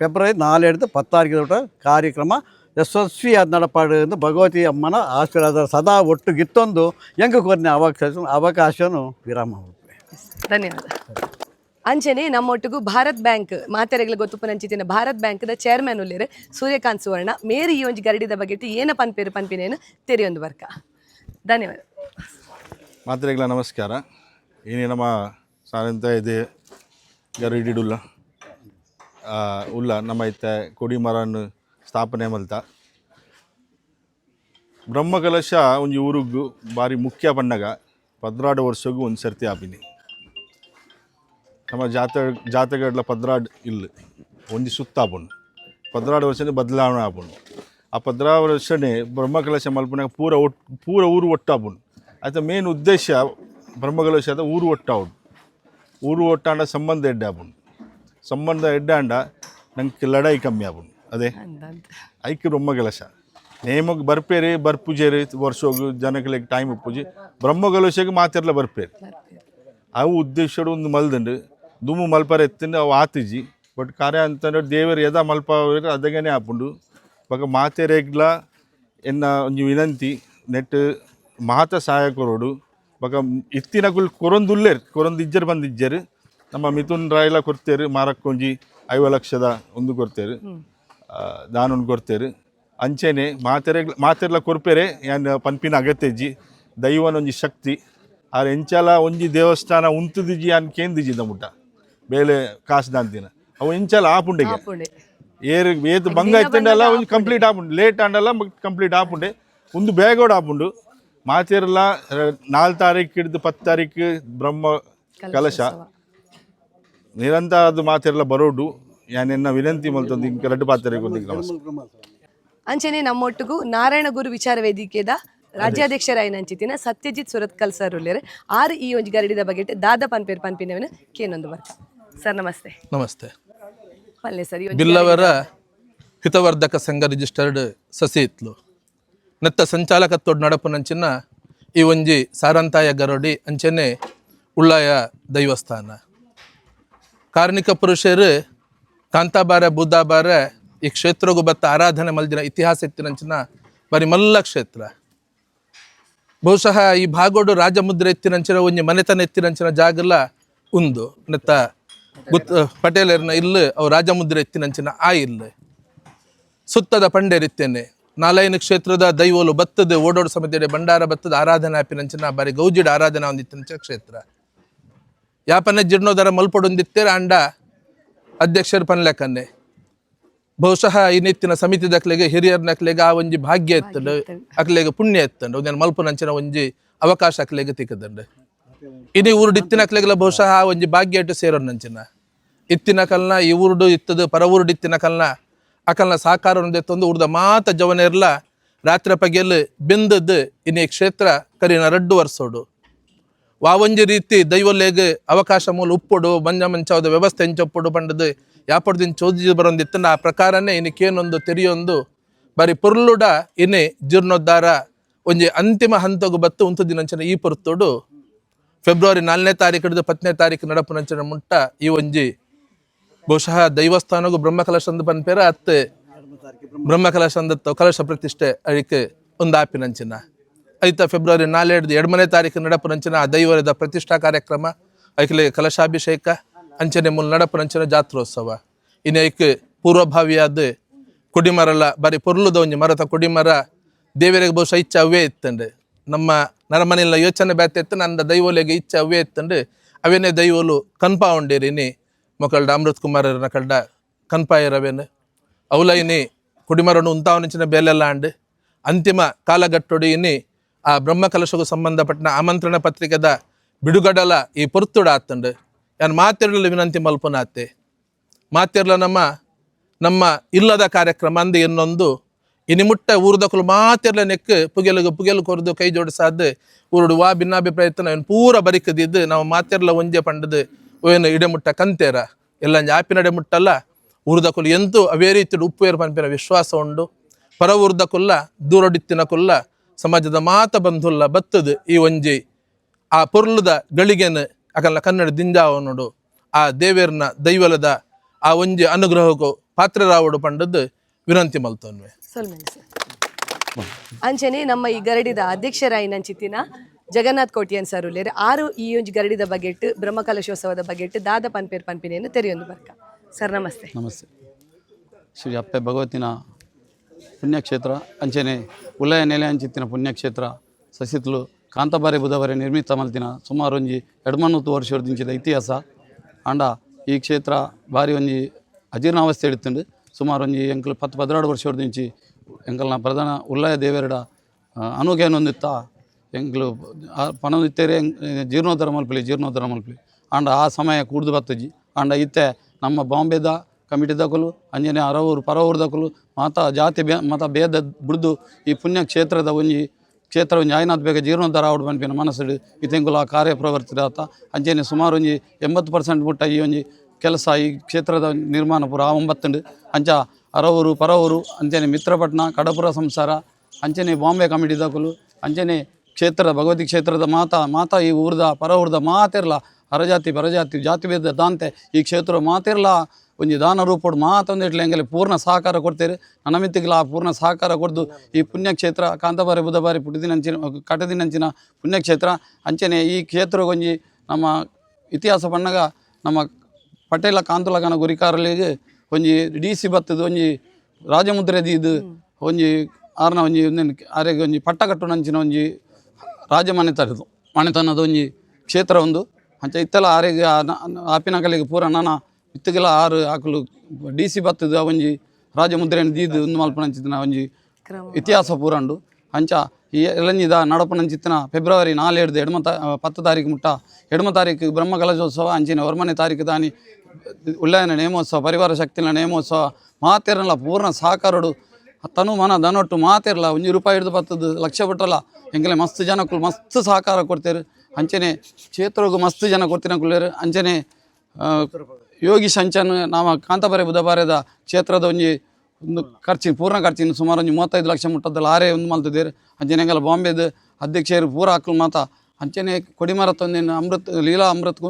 ಫೆಬ್ರವರಿ ನಾಲ್ ಪತ್ತು ತಾರೀಕು ಬಿಟ್ಟ ಕಾರ್ಯಕ್ರಮ ಯಶಸ್ವಿ ಅದು ನಡಪಾಡು ಎಂದು ಭಗವತಿ ಅಮ್ಮನ ಆಶೀರ್ವಾದ ಸದಾ ಒಟ್ಟು ಗಿತ್ತೊಂದು ಹೆಂಗೆ ಕೊರನೆ ಅವಕಾಶ ಅವಕಾಶನು ವಿರಾಮ ಧನ್ಯವಾದ. ಅಂಚನೆ ನಮ್ಮೊಟ್ಟಿಗೂ ಭಾರತ್ ಬ್ಯಾಂಕ್ ಮಾತೆರೆಗಳ ಗೊತ್ತುಪ್ಪು ನಂಚಿತಿನ ಭಾರತ್ ಬ್ಯಾಂಕ್ದ ಚೇರ್ಮನ್ ಉಳ್ಳೇರು ಸೂರ್ಯಕಾಂತ್ ಸುವರ್ಣ ಮೇರಿ ಈ ಒಂಜಿ ಗರಡಿದ ಬಗ್ಗೆ ಏನ ಪನ್ಪೇರು ಪನ್ಪಿನೇನು ತೆರೆಯೊಂದು ಬರ್ಕ ಧನ್ಯವಾದ. ಮಾತ್ರೆಗಳ ನಮಸ್ಕಾರ. ಇನಿ ನಮ್ಮ ಸಾರಂತ ಇದೆ. ಗರಿಡಿಡುಲ್ಲ. ಉಲ್ಲ, ನಮ್ಮ ಇತ್ತ ಕೊಡಿ ಮರನ್ನು ಸ್ಥಾಪನೆ ಮಲ್ತ. ಬ್ರಹ್ಮಕಲಶ ಒಂಜಿ ಊರಿಗೂ ಬಾರಿ ಮುಖ್ಯ ಪಂಡಗ ಪದ್ರಾಡು ವರ್ಷಗೂ ಒಂದು ಸರ್ತಿ ಆಪಿನಿ. ನಮ್ಮ ಜಾತ ಜಾತಗಡ್ಲ ಪದ್ರಾಡ್ ಇಲ್ಲ. ಒಂದು ಸುತ್ತ ಆಪುಂಡು. ಪದ್ರಾಡು ವರ್ಷ ಬದಲಾವಣೆ ಆಪುಂಡು. ಆ ಪದ್ರಾಡು ವರ್ಷನೆ ಬ್ರಹ್ಮಕಲಶ ಮಲ್ಪನಾಗ ಪೂರ ಒಟ್ಟು ಪೂರ ಊರು ಒಟ್ಟಾಪುಂಡು ಆಯ್ತಾ ಮೇನ್ ಉದ್ದೇಶ ಬ್ರಹ್ಮಕಲಶದ ಊರು ಒಟ್ಟಾವುಡು ಊರು ಒಟ್ಟಾಂಡ ಸಂಬಂಧ ಎಡ್ಡೆ ಆಪುಂಡು ಸಂಬಂಧ ಎಡ್ಡಾಂಡ ನಂಗೆ ಲಡಾಯಿ ಕಮ್ಮಿ ಆಪುಂಡು ಅದೇ ಐಕ್ಯ ಬ್ರಹ್ಮಕಲಶ. ನೇಮಕ್ಕೆ ಬರ್ಪೇರಿ ಬರ್ಪೂಜೆರಿ ವರ್ಷ ಹೋಗಿ ಜನಗಳಿಗೆ ಟೈಮ್ ಪೂಜೆ ಬ್ರಹ್ಮಕಲಶಕ್ಕೆ ಮಾತಿರ್ಲ ಬರ್ಪೇರಿ. ಅವು ಉದ್ದೇಶಡು ಒಂದು ಮಲ್ದಂಡು ದುಮ್ಮು ಮಲ್ಪರ ಎತ್ತಿಂದು ಅವು ಆತಿಜಿ ಬಟ್ ಕಾರ್ಯ ಅಂತಂದ್ರೆ ದೇವರು ಯದ ಮಲ್ಪ ಅದಗೇನೆ ಆಪುಂಡು. ಬೊಕ ಮಾತೆರೆಗ್ಲ ಎನ್ನ ಒಂಜಿ ವಿನಂತಿ ನೆಟ್ ಮಾತ ಸಹಾಯ ಕೊರೋಡು ಬೊಕ ಇತ್ತಿನಕುಲು ಕೊರೊಂದುಲ್ಲೇರ್ ಕೊರೊಂದು ಇಜ್ಜರ್ ಬಂದಿಜ್ಜರ್. ನಮ್ಮ ಮಿಥುನ್ ರಾಯ್ಲ ಕೊರ್ತೇರು ಮಾರಕ್ಕೊಂಜಿ ಐವ ಲಕ್ಷದ ಒಂದು ಕೊರ್ತೇರು. ದಾನೊಂದು ಕೊರ್ತೇರು. ಅಂಚೆನೆ ಮಾತೆರೆ ಮಾತೆರ್ಲ ಕೊರ್ಪೆರೆ ಯಾನ್ ಪನ್ಪಿನ ಅಗತ್ಯಜ್ಜಿ ದೈವನ ದೈವನೊಂಜಿ ಶಕ್ತಿ. ಆರ್ ಎಂಚಲ ಒಂಜಿ ದೇವಸ್ಥಾನ ಉಂತುದಿಜಿ ಅನ್ ಕೇಂದಿಜಿ ದಮುಟ ಬೇಲೆ ಕಾಸು ದಾಂತಿನ ಅವು ಎಂಚಲ ಆಪುಂಡೆಗೆ. ಏರ್ ಏದು ಬಂಗ ಇತ್ತಂಡೆಲ್ಲ ಒಂದು ಕಂಪ್ಲೀಟ್ ಆಪುಂಡು ಲೇಟ್ ಆಂಡಲ್ಲ ಕಂಪ್ಲೀಟ್ ಆಪುಂಡೆ ಒಂದು ಬೇಗೋಡು ಆಪುಂಡು ಮಾತಿರಲ್ಲ ನಾಲ್ ತಾರೀಕು ಹಿಡಿದು ಪತ್ತು ತಾರೀಕು ಬ್ರಹ್ಮ ಕಲಶ ನಿರಂತರ ಅದು ಮಾತಿರಲ್ಲ ಬರೋಡು. ಯಾನೆನ್ನ ವಿನಂತಿ ಮಲ್ತೊಂದು ಇಂಕ ರಡ್ಡು ಪಾತ್ರೆ ಅಂಚೆನೆ ನಮ್ಮೊಟ್ಟಿಗೂ ನಾರಾಯಣ ಗುರು ವಿಚಾರ ವೇದಿಕೆದ ರಾಜ್ಯಾಧ್ಯಕ್ಷರಾಯನಂಚಿತಿನ ಸತ್ಯಜಿತ್ ಸುರತ್ಕಲ್ ಸರ್ ಉಳ್ಳೇರೆ. ಆರು ಈ ಒಂಜಿ ಗರಡಿದ ಬಗೆಟ್ ದಾದ ಪನ್ಪೇರ್ ಪನ್ಪಿನವನ ಕೇನೊಂದು ಬರ್ಕ ಸರ್ ನಮಸ್ತೆ. ನಮಸ್ತೆ. ಸರ್ ಬಿಲ್ಲವರ ಹಿತವರ್ಧಕ ಸಂಘ ರಿಜಿಸ್ಟರ್ಡ್ ಸಸಿ ಇತ್ಲು. ನೆತ್ತ ಸಂಚಾಲಕತ್ವಡ್ ನಡಪುನಂಚಿನ ಈ ಒಂಜಿ ಸಾರಂತಾಯ ಗರಡಿ ಅಂಚನೆ ಉಳ್ಳಾಯ ದೈವಸ್ಥಾನ. ಕಾರ್ಣಿಕ ಪುರುಷರು ಕಾಂತಾಬಾರ ಬುದ್ಧಾಬಾರ ಈ ಕ್ಷೇತ್ರಗೂ ಬತ್ತ ಆರಾಧನೆ ಮಲ್ದಿನ ಇತಿಹಾಸ ಎತ್ತಿನಂಚಿನ ಬರೀ ಮಲ್ಲ ಕ್ಷೇತ್ರ. ಬಹುಶಃ ಈ ಭಾಗೋಡು ರಾಜಮುದ್ರೆ ಎತ್ತಿನಂಚಿನ ಒಂಜಿ ಮನೆತನ ಎತ್ತಿನಂಚಿನ ಜಾಗಲ್ಲ ಉಂದು. ನೆತ್ತ ಗುತ್ ಪಟೇಲರ್ನ ಇಲ್ಲ ಅವು ರಾಜಮುದ್ರೆ ಎತ್ತಿನಂಚಿನ ಆ ಇಲ್ಲ. ಸುತ್ತದ ಪಂಡೇರಿತ್ತೇನೆ ನಾಲೈನ ಕ್ಷೇತ್ರದ ದೈವೋಲು ಬತ್ತದ ಓಡೋಡು ಸಮಿತಿಯಡೆ ಭಂಡಾರ ಬತ್ತದ ಆರಾಧನಾ ಆಪಿನಂಚಿನ ಬಾರಿ ಗೌಜಿಡ ಆರಾಧನಾ ಒಂದಿತ್ತಿನ ಕ್ಷೇತ್ರ. ಯಾಪನ ಜೀರ್ಣೋದರ ಮಲ್ಪಡೊಂದಿತ್ತೇರ ಅಂಡ ಅಧ್ಯಕ್ಷರ ಪನ್ಲೆಕ್ಕನ್ನೆ ಬಹುಶಃ ಈ ನಿತ್ತಿನ ಸಮಿತಿ ದಕ್ಲೆಗೆ ಹಿರಿಯರ್ ನಕ್ಲೆಗೆ ಆ ಒಂಜಿ ಭಾಗ್ಯ ಎತ್ತಂಡು ಅಕ್ಲೆಗೆ ಪುಣ್ಯ ಎತ್ತಂಡು ಒಂದೇನು ಮಲ್ಪು ನಂಚಿನ ಒಂಜಿ ಅವಕಾಶ ಅಕ್ಲೆಗೆ ತಿಕ್ಕದಂಡು. ಇನಿ ಊರುಡು ಇತ್ತಿನ ಅಕ್ಲೆಗೆಲ್ಲ ಬಹುಶಃ ಒಂಜಿ ಭಾಗ್ಯ ಇಟ್ಟು ಸೇರೋ ನಂಚಿನ ಇತ್ತಿನ ಕಲ್ನ ಈ ಊರುಡು ಇತ್ತದು ಪರ ಊರುಡು ಇತ್ತಿನ ಕಲ್ನ ಅಕಲ್ನ ಸಾಕಾರ ತಂದು ಉರ್ದ ಮಾತ ಜವನೆರ್ಲ ರಾತ್ರಿ ಪಗೆಲ್ ಬೆಂದದ್ದು ಇನಿ ಕ್ಷೇತ್ರ ಕರಿನ ರಡ್ಡು ವರ್ಷೋಡು ವಾವೊಂಜಿ ರೀತಿ ದೈವಲೇಗ್ ಅವಕಾಶ ಮೂಲ ಉಪ್ಪುಡು, ಮಂಜ ಮಂಚವದ ವ್ಯವಸ್ಥೆ ಹೆಂಚೊಪ್ಪೊಡು ಪಂಡದು ಯಾಪಡ್ದಿನ ಚೋದಿ ಬರೋಂದಿತ್ತು ಆ ಪ್ರಕಾರನೇ ಇನ್ನಕ್ಕೇನೊಂದು ತೆರಿಯೊಂದು, ಬರಿ ಪುರ್ಲುಡ ಇನ್ನೆ ಜೀರ್ಣೋದ್ಧಾರ, ಒಂಜಿ ಅಂತಿಮ ಹಂತಗು ಬತ್ತು ಉಂತು ದಿನಂಚನ ಈ ಪೊರ್ತೋಡು ಫೆಬ್ರವರಿ ನಾಲ್ಕನೇ ತಾರೀಕು ಹಿಡಿದು ಪತ್ತನೇ ತಾರೀಕು ನಡಪು ನಂಚನ ಮುಟ್ಟ ಈ ಒಂಜಿ. ಬಹುಶಃ ದೈವಸ್ಥಾನಗೂ ಬ್ರಹ್ಮಕಲಶಂದು ಪನ್ಪೇರ, ಅತ್ತೆ ಬ್ರಹ್ಮಕಲಶಂದತ್ತು ಕಲಶ ಪ್ರತಿಷ್ಠೆ ಅಳಿಕೆ ಒಂದು ಆಪಿನಂಚಿನ ಐತ ಫೆಬ್ರವರಿ ನಾಲ್ಕು ಎರಡನೇ ತಾರೀಕು ನಡಪು ನಂಚಿನ ದೈವರದ ಪ್ರತಿಷ್ಠಾ ಕಾರ್ಯಕ್ರಮ ಐಕಲೆ ಕಲಶಾಭಿಷೇಕ, ಅಂಚನೆ ಮುಲ್ ನಡಪು ನಂಚಿನ ಜಾತ್ರೋತ್ಸವ. ಇನ್ನು ಐಕ್ ಪೂರ್ವಭಾವಿಯಾದ ಕುಡಿಮರಲ, ಬರೀ ಪೊರ್ಲುದ ಒಂಜಿ ಮರದ ಕುಡಿಮರ, ದೇವರಿಗೆ ಬಹುಶಃ ಇಚ್ಛೆ ಅವೇ ಇತ್ತಂಡೆ. ನಮ್ಮ ನರಮನೆಲ್ಲ ಯೋಚನೆ ಬ್ಯಾತ ನನ್ನ ದೈವೋಲೆಗೆ ಇಚ್ಛೆ ಅವೇ ಇತ್ತಂಡು ಅವೇನೇ ದೈವಲು ಕನ್ಪಾ ಉಂಡೇರಿನಿ ಮೊಕಲ್ಡ ಅಮೃತ್ ಕುಮಾರನ ಕಲ್ಡ ಕನ್ಪಾಯರವೇನು ಅವಲೈನಿ ಕುಡಿಮರನು ಉಂತಾವನಿಚಿನ ಬೇಲೆಲ್ಲ ಅಂಡು ಅಂತಿಮ ಕಾಲಘಟ್ಟೊಡು ಇನಿ ಆ ಬ್ರಹ್ಮ ಕಲಶಗೂ ಸಂಬಂಧಪಟ್ಟ ಆಮಂತ್ರಣ ಪತ್ರಿಕೆದ ಬಿಡುಗಡಲ ಈ ಪೊರ್ತುಡ ಆತಂಡು. ಯಾನ್ ಮಾತಿರಲು ವಿನಂತಿ ಮಲ್ಪನಾತೆ. ಮಾತಿರ್ಲ ನಮ್ಮ ನಮ್ಮ ಇಲ್ಲದ ಕಾರ್ಯಕ್ರಮ ಅಂದು ಇನ್ನೊಂದು ಇನಿಮುಟ್ಟ ಊರ್ದಕುಲು ಮಾತಿರ್ಲ ನೆಕ್ ಪುಗೆಲುಗು ಪುಗೆಲು ಕೊರ್ದು ಕೈ ಜೋಡಿಸಾದ್ ಊರುಡು ವಾ ಭಿನ್ನಾಭಿಪ್ರಾಯತನ ಏನು ಪೂರ ಬರಿಕದಿದ್ದು, ನಾವು ಮಾತಿರ್ಲ ಒಂಜೆ ಪಂಡದು ಏನು ಇಡೆಮುಟ್ಟ ಕಂತೇರ. ಎಲ್ಲ ಆಪಿನಡೆ ಮುಟ್ಟಲ್ಲ ಉರ್ದಕುಲು ಎಂತೂ ಅವೇ ರೀತಿ ಉಪ್ಪೇರು ಪಂಪಿನ ವಿಶ್ವಾಸ ಉಂಡು. ಪರ ಊರ್ದಕುಲ್ಲ ದೂರಡಿತ್ತಿನ ಕುಲ್ಲ, ಸಮಾಜದ ಮಾತ ಬಂಧುಲ್ಲ ಬತ್ತದು ಈ ಒಂಜಿ ಆ ಪೊರ್ಲುದ ಗಳಿಗೆನ ಅಕಲ್ನ ಕನ್ನಡ ದಿಂಜಾವನುಡು ಆ ದೇವೇರ್ನ ದೈವಲದ ಆ ಒಂಜಿ ಅನುಗ್ರಹಕ್ಕೂ ಪಾತ್ರರಾವುಡು ಪಂಡದ್ದು ವಿನಂತಿ ಮಲ್ತನ್ವೆ. ಸೊಲ್ಮೆನ್ ಅಂಚನೆ ನಮ್ಮ ಈ ಗರಡಿದ ಅಧ್ಯಕ್ಷರಾಯಿ ನಂಚಿತ್ತಿನ ಜಗನ್ನಾಥ್ ಕೋಟಿಯನ್ ಸರ್ ಉಲ್ಲೇರಿ, ಆರು ಈ ಒಂಜಿ ಗರಡಿದ ಬಗೆಟ್ ಬ್ರಹ್ಮಕಲಶೋತ್ಸವದ ಬಗೆಟ್ ದಾದ ಪನ್ಪೇರ್ ಪನ್ಪಿನೇನು ತೆರೆಯೊಂದು ಬರ್ಕ. ಸರ್, ನಮಸ್ತೆ. ನಮಸ್ತೆ. ಶ್ರೀ ಅಪ್ಪೆ ಭಗವತಿನ ಪುಣ್ಯಕ್ಷೇತ್ರ ಅಂಚನೆ ಉಲಯ ನೆಲೆ ಅಂಚಿತ್ತಿನ ಪುಣ್ಯಕ್ಷೇತ್ರ, ಸಸಿತ್ಲು ಕಾಂತಬಾರಿ ಬುಧವಾರ ನಿರ್ಮಿತ ಮಲ್ತಿನ ಸುಮಾರು ಒಂಜಿ ಎಡ್ಮನ್ನೂತ್ತು ವರ್ಷದಿಂಚಿದ ಇತಿಹಾಸ. ಆಂಡ ಈ ಕ್ಷೇತ್ರ ಬಾರಿ ಒಂಜಿ ಅಜೀರ್ಣಾವಸ್ಥೆ ಇಡ್ತುಂಡು ಸುಮಾರು ಒಂಜಿ ಎಂಕಲ್ ಪತ್ತು ಪದಿನಾಡು ಎಂಕಲ್ ಎಂಕಲ್ನ ಪ್ರಧಾನ ಉಲ್ಲಯ ದೇವೇರಡ ಅನುಗೇನೊಂದಿತ್ತ ಎಂಕ್ಲು ಪಣದಿತ್ತೇರೆ ಜೀರ್ಣೋದ್ಧಾರ ಮಲ್ಪಲಿ ಜೀರ್ಣೋದ್ಧಾರ ಮಲ್ಪಲಿ. ಆಂಡ ಆ ಸಮಯ ಕೂಡ್ದು ಬತ್ತಜಿ ಆಂಡ ಇತ್ತೆ ನಮ್ಮ ಬಾಂಬೆದ ಕಮಿಟಿ ಕಮಿಟಿದಕಲು ಅಂಜನೆ ಅರವೂರು ಪರವೂರ್ದಕಲು ಮಾತ ಜಾತಿ ಬೇ ಮತ ಭೇದ ಬಿಡ್ದು ಈ ಪುಣ್ಯ ಕ್ಷೇತ್ರದ ಒಂಜಿ ಕ್ಷೇತ್ರ ಒಂಜಿ ಆಯ್ನಾಥ್ ಬೇಗ ಜೀರ್ಣೋದ್ಧಾರ ಆವಡ್ ಪನ್ಪಿನ ಮನಸ್ಸು ಇತೆಂಗುಲ ಆ ಕಾರ್ಯ ಪ್ರವರ್ತಿದಾತ ಅಂಚನೆ ಸುಮಾರು ಒಂಜಿ ಎಂಬತ್ತು ಪರ್ಸೆಂಟ್ ಮುಟ್ಟ ಈ ಒಂಜಿ ಕೆಲಸ ಈ ಕ್ಷೇತ್ರದ ನಿರ್ಮಾಣ ಪುರ ಒಂಬತ್ತುಂಡು. ಅಂಚ ಅರವೂರು, ಪರವೂರು, ಅಂಚನೆ ಮಿತ್ರಪಟ್ಟಣ ಕಡಪುರ ಸಂಸಾರ, ಅಂಚನೆ ಬಾಂಬೆ ಕಮಿಟಿದಕಲು ಅಂಚನೆ ಕ್ಷೇತ್ರದ ಭಗವತಿ ಕ್ಷೇತ್ರದ ಮಾತಾ ಮಾತಾ ಈ ಊರ್ದ ಪರ ಊರ್ದ ಮಾತಿರ್ಲ, ಹರಜಾತಿ, ಪರಜಾತಿ, ಜಾತಿ ಭೇದ ದಾಂತೆ ಈ ಕ್ಷೇತ್ರ ಮಾತಿರ್ಲ. ಒಂಜಿ ದಾನ ರೂಪಡು ಮಾತೊಂದು ಇಟ್ಲೆ ಹೆಂಗಲ್ಲಿ ಪೂರ್ಣ ಸಹಕಾರ ಕೊಡ್ತೇವೆ ನನ್ನ ಆ ಪೂರ್ಣ ಸಹಕಾರ ಕೊಡ್ದು ಈ ಪುಣ್ಯಕ್ಷೇತ್ರ, ಕಾಂತಬಾರಿ, ಬುಧಬಾರಿ ಪುಟದಿನಂಚಿನ ಕಟದಿನಂಚಿನ ಪುಣ್ಯಕ್ಷೇತ್ರ. ಅಂಚನೆ ಈ ಕ್ಷೇತ್ರ ಒಂಜಿ ನಮ್ಮ ಇತಿಹಾಸ ಬಣ್ಣಗ ನಮ್ಮ ಪಟೇಲ ಕಾಂತುಲಗನ ಗುರಿಕಾರಲಿಗೆ ಒಂಜಿ ಡಿ ಸಿ ಬತ್ತದು ಒಂಜಿ ರಾಜಮುದ್ರೆ ದೀದ್ ಒಂಜಿ ಆರ್ನ ಒಂಜಿ ಆರೆಗೆ ಒಂಜಿ ಪಟ್ಟ ಕಟ್ಟುನಂಚಿನ ಒಂಜಿ ರಾಜ ಮನೆತನದು ಮನೆತನದ ಒಂಜಿ ಕ್ಷೇತ್ರ ಒಂದು. ಅಂಚ ಇತ್ತೆಲ್ಲ ಆರೆಗೆ ಆಪಿನ ಕಲೆಗೆ ಪೂರ ನಾನ ಇತ್ತಗೆಲ್ಲ ಆರು ಹಾಕಲು ಡಿ ಸಿ ಬತ್ತದ ಒಂಜಿ ರಾಜಮುದ್ರೆಯನ್ನು ದೀದು ಒಂದು ಮಲ್ಪನಂಚಿನ ಒಂಜಿ ಇತಿಹಾಸ ಪೂರಂಡು ಅಂಚ ಈ ಎಲಂಜಿದ ನಡಪನಂಚಿತ್ತಿನ ಫೆಬ್ರವರಿ ನಾಲೇಡ್ದು ಎಡಮ ತಾ ಪತ್ತು ತಾರೀಕು ಮುಟ್ಟ. ಎಡಮ ತಾರೀಕು ಬ್ರಹ್ಮ ಕಲಶೋತ್ಸವ ಅಂಚಿನ ವರ್ಮನೆ ತಾರೀಕು ದಾನಿ ಉಲ್ಲಾಯನ ನೇಮೋತ್ಸವ, ಪರಿವಾರ ಶಕ್ತಿನ ನೇಮೋತ್ಸವ ಮಾತೇರಲ್ಲ ಪೂರ್ಣ ಸಾಕಾರಡು ತನು ಮನ ದನೊಟ್ಟು ಮಾತಿರಲ್ಲ ಒಂಜಿ ರೂಪಾಯಿ ಹಿಡಿದು ಬರ್ತದ್ದು ಲಕ್ಷ ಬಿಟ್ಟಲ್ಲ ಹೆಂಗಲೇ ಮಸ್ತ್ ಜನಕ್ಕೂ ಮಸ್ತ್ ಸಹಕಾರ ಕೊಡ್ತೇರು. ಅಂಚನೆ ಕ್ಷೇತ್ರಗೂ ಮಸ್ತ್ ಜನ ಕೊಡ್ತಿನ ಕುಳ್ಳೇರು. ಅಂಚನೆ ಯೋಗಿ ಸಂಚನ್ ನಾಮ ಕಾಂತಬರೆ ಬುಧಬಾರದ ಕ್ಷೇತ್ರದ ಒಂಜಿ ಒಂದು ಖರ್ಚಿನ, ಪೂರ್ಣ ಖರ್ಚಿನ ಸುಮಾರು ಒಂದು ಮೂವತ್ತೈದು ಲಕ್ಷ ಮುಟ್ಟದಲ್ಲಿ ಲಾರೆ ಒಂದು ಮಲ್ತಿದ್ದೀರಿ ಅಂಚನೆ ಎಂಗಲ ಬಾಂಬೆದು ಅಧ್ಯಕ್ಷರು ಪೂರ ಹಾಕಲು ಮಾತ ಅಂಚನೆ ಕೊಡಿಮರ ತಂದಿನ ಅಮೃತ್, ಲೀಲಾ ಅಮೃತ್